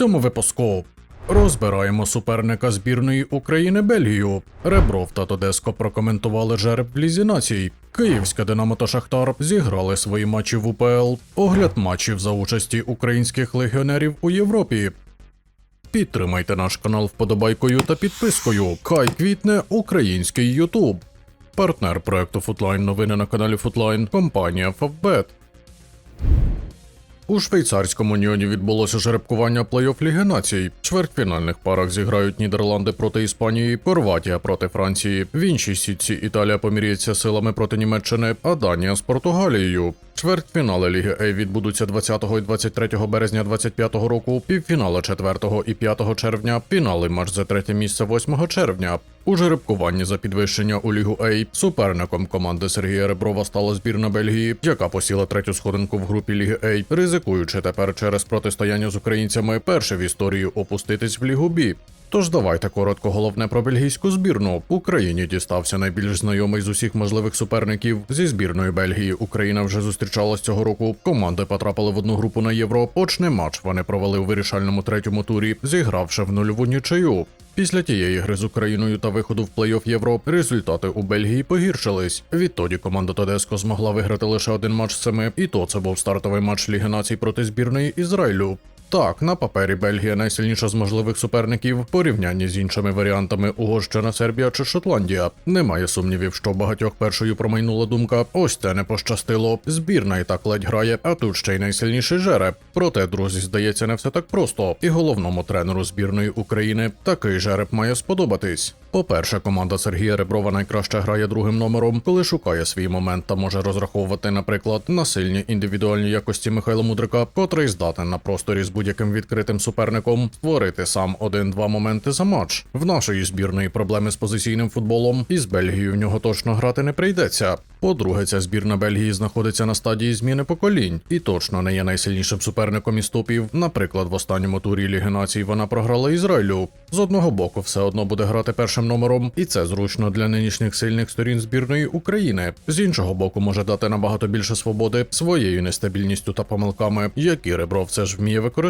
цьому випуску. Розбираємо суперника збірної України Бельгію. Ребров та Тодеско прокоментували жереб в лізі націй. Київська Динамо та Шахтар зіграли свої матчі в УПЛ. Огляд матчів за участі українських легіонерів у Європі. Підтримайте наш канал вподобайкою та підпискою. Хай квітне український Ютуб. Партнер проекту Футлайн новини на каналі Футлайн компанія Фавбет. У швейцарському Ніоні відбулося жеребкування плей-офф Ліги Націй. Чвертьфінальних парах зіграють Нідерланди проти Іспанії, Хорватія проти Франції. В іншій сітці Італія поміряється силами проти Німеччини, а Данія з Португалією. Чвертьфінали Ліги А відбудуться 20 і 23 березня 2025 року, півфінали 4 і 5 червня, фінали матч за третє місце 8 червня. У жеребкуванні за підвищення у Лігу А суперником команди Сергія Реброва стала збірна Бельгії, яка посіла третю сходинку в групі Ліги А, ризикуючи тепер через протистояння з українцями перше в історії опуститись в Лігу Бі. Тож давайте коротко головне про бельгійську збірну. Україні дістався найбільш знайомий з усіх можливих суперників. Зі збірною Бельгії Україна вже зустрічалась цього року. Команди потрапили в одну групу на євро. Очний матч вони провели у вирішальному третьому турі, зігравши в нульову нічию. Після тієї гри з Україною та виходу в плей-офф Євро результати у Бельгії погіршились. Відтоді команда Тодеско змогла виграти лише один матч семи, і то це був стартовий матч Ліги націй проти збірної Ізраїлю. Так, на папері Бельгія найсильніша з можливих суперників в порівнянні з іншими варіантами Угорщина, Сербія чи Шотландія. Немає сумнівів, що багатьох першою промайнула думка: ось це не пощастило. Збірна і так ледь грає, а тут ще й найсильніший жереб. Проте, друзі, здається, не все так просто. І головному тренеру збірної України такий жереб має сподобатись. По-перше, команда Сергія Реброва найкраще грає другим номером, коли шукає свій момент та може розраховувати, наприклад, на сильні індивідуальні якості Михайла Мудрика, котрий здатен на просторі з будь-яким відкритим суперником створити сам один-два моменти за матч. В нашої збірної проблеми з позиційним футболом, і з Бельгією в нього точно грати не прийдеться. По-друге, ця збірна Бельгії знаходиться на стадії зміни поколінь і точно не є найсильнішим суперником із топів. Наприклад, в останньому турі Ліги націй вона програла Ізраїлю. З одного боку, все одно буде грати першим номером, і це зручно для нинішніх сильних сторін збірної України. З іншого боку, може дати набагато більше свободи своєю нестабільністю та помилками, які Ребров все ж вміє використовувати.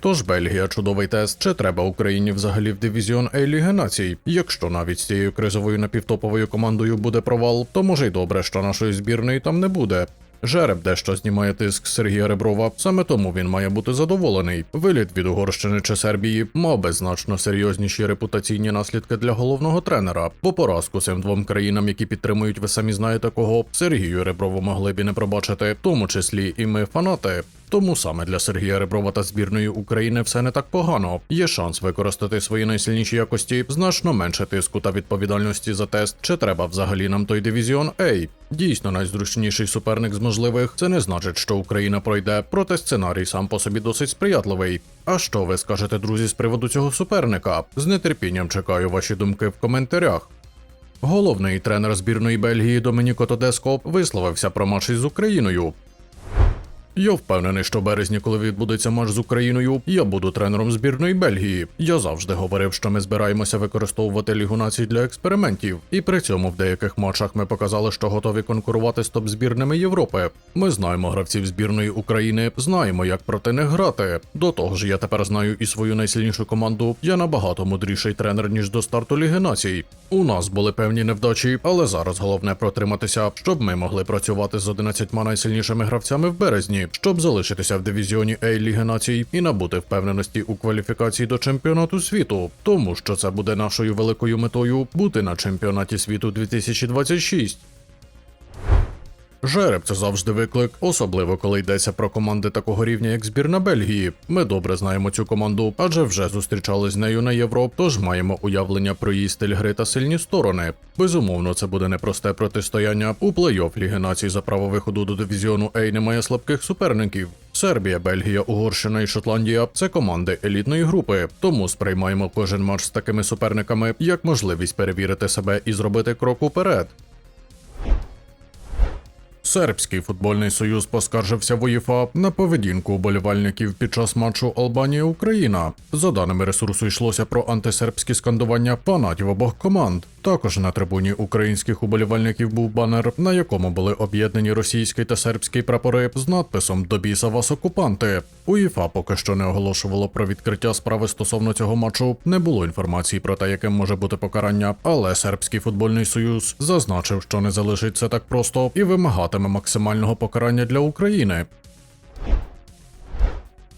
Тож Бельгія чудовий тест, чи треба Україні взагалі в дивізіон Ліги націй. Якщо навіть з цією кризовою напівтоповою командою буде провал, то може й добре, що нашої збірної там не буде. Жереб дещо знімає тиск Сергія Реброва, саме тому він має бути задоволений. Виліт від Угорщини чи Сербії мав би значно серйозніші репутаційні наслідки для головного тренера, бо поразку цим двом країнам, які підтримують, ви самі знаєте кого, Сергію Реброву могли б і не пробачити, в тому числі і ми фанати. Тому саме для Сергія Реброва та збірної України все не так погано. Є шанс використати свої найсильніші якості, значно менше тиску та відповідальності за тест, чи треба взагалі нам той дивізіон А. Дійсно, найзручніший суперник з можливих. Це не значить, що Україна пройде, проте сценарій сам по собі досить сприятливий. А що ви скажете, друзі, з приводу цього суперника? З нетерпінням чекаю ваші думки в коментарях. Головний тренер збірної Бельгії Домініко Тодеско висловився про матч із Україною. Я впевнений, що в березні, коли відбудеться матч з Україною, я буду тренером збірної Бельгії. Я завжди говорив, що ми збираємося використовувати Лігу націй для експериментів, і при цьому в деяких матчах ми показали, що готові конкурувати з топ-збірними Європи. Ми знаємо гравців збірної України, знаємо, як проти них грати. До того ж, я тепер знаю і свою найсильнішу команду. Я набагато мудріший тренер ніж до старту Ліги націй. У нас були певні невдачі, але зараз головне протриматися, щоб ми могли працювати з 11 найсильнішими гравцями в березні щоб залишитися в дивізіоні А націй і набути впевненості у кваліфікації до чемпіонату світу, тому що це буде нашою великою метою бути на чемпіонаті світу 2026. Жереб це завжди виклик, особливо коли йдеться про команди такого рівня, як збірна Бельгії. Ми добре знаємо цю команду, адже вже зустрічали з нею на Євро, тож маємо уявлення про її стиль гри та сильні сторони. Безумовно, це буде непросте протистояння. У плей-офф Ліги націй за право виходу до дивізіону А немає слабких суперників. Сербія, Бельгія, Угорщина і Шотландія це команди елітної групи, тому сприймаємо кожен матч з такими суперниками як можливість перевірити себе і зробити крок уперед. Сербський футбольний союз поскаржився в УЄФА на поведінку уболівальників під час матчу Албанія-Україна. За даними ресурсу, йшлося про антисербські скандування фанатів обох команд. Також на трибуні українських уболівальників був банер, на якому були об'єднані російський та сербський прапори з надписом До вас окупанти. УЄФА поки що не оголошувало про відкриття справи стосовно цього матчу. Не було інформації про те, яким може бути покарання, але сербський футбольний союз зазначив, що не залишиться так просто і вимагатиме максимального покарання для України.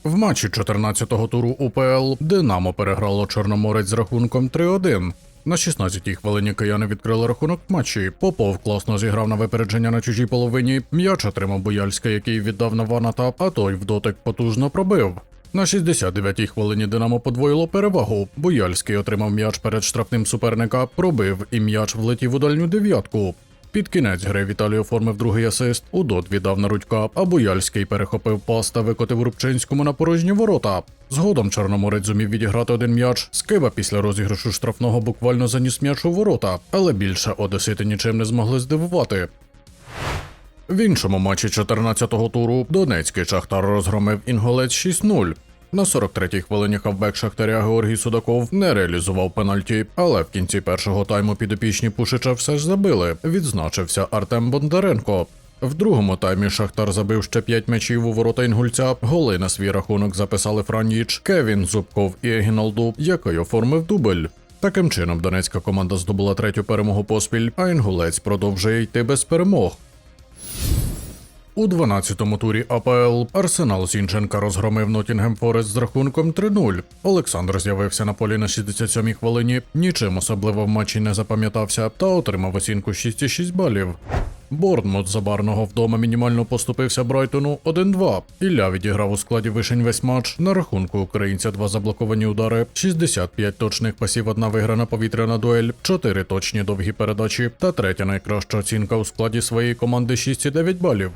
В матчі 14-го туру УПЛ Динамо переграло Чорноморець з рахунком 3-1. На 16-й хвилині кияни відкрили рахунок матчі. Попов класно зіграв на випередження на чужій половині. М'яч отримав Бояльська, який віддав на Ваната, а той в дотик потужно пробив. На 69-й хвилині Динамо подвоїло перевагу. Бояльський отримав м'яч перед штрафним суперника, пробив і м'яч влетів у дальню дев'ятку. Під кінець гри Віталій оформив другий асист, Удот віддав на Рудька, а Буяльський перехопив пас та викотив Рубчинському на порожні ворота. Згодом Чорноморець зумів відіграти один м'яч. Скиба після розіграшу штрафного буквально заніс м'яч у ворота, але більше одесити нічим не змогли здивувати. В іншому матчі 14-го туру Донецький Шахтар розгромив Інголець 6-0. На 43-й хвилині хавбек Шахтаря Георгій Судаков не реалізував пенальті, але в кінці першого тайму підопічні Пушича все ж забили. Відзначився Артем Бондаренко. В другому таймі Шахтар забив ще 5 м'ячів у ворота Інгульця. Голи на свій рахунок записали Франніч, Кевін Зубков і Егіналду, який оформив дубль. Таким чином, донецька команда здобула третю перемогу поспіль, а інгулець продовжує йти без перемог. У 12-му турі АПЛ Арсенал Зінченка розгромив Нотінгем Форест з рахунком 3-0. Олександр з'явився на полі на 67-й хвилині, нічим особливо в матчі не запам'ятався та отримав оцінку 6,6 балів. Борнмут забарного вдома мінімально поступився Брайтону 1-2. Ілля відіграв у складі вишень весь матч. На рахунку українця два заблоковані удари, 65 точних пасів, одна виграна повітряна дуель, 4 точні довгі передачі та третя найкраща оцінка у складі своєї команди 6,9 балів.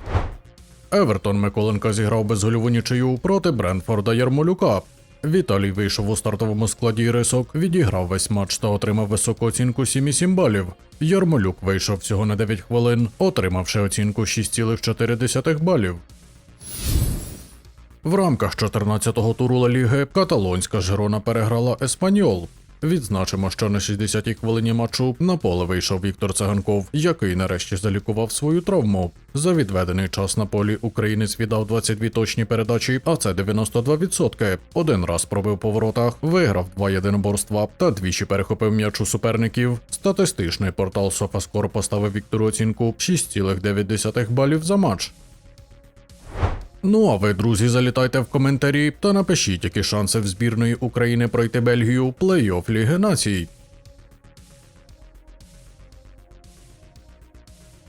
Евертон Миколенка зіграв безгольову нічию проти Бренфорда Ярмолюка. Віталій вийшов у стартовому складі рисок, відіграв весь матч та отримав високу оцінку 7,7 балів. Ярмолюк вийшов всього на 9 хвилин, отримавши оцінку 6,4 балів. В рамках 14-го туру Ла Ліги каталонська Жирона переграла Еспаньол. Відзначимо, що на 60-й хвилині матчу на поле вийшов Віктор Циганков, який нарешті залікував свою травму. За відведений час на полі українець віддав 22 точні передачі, а це 92%. Один раз пробив по воротах, виграв два єдиноборства та двічі перехопив м'яч у суперників. Статистичний портал SofaScore поставив Віктору оцінку 6,9 балів за матч. Ну а ви, друзі, залітайте в коментарі та напишіть, які шанси в збірної України пройти Бельгію у плей-офф Ліги Націй.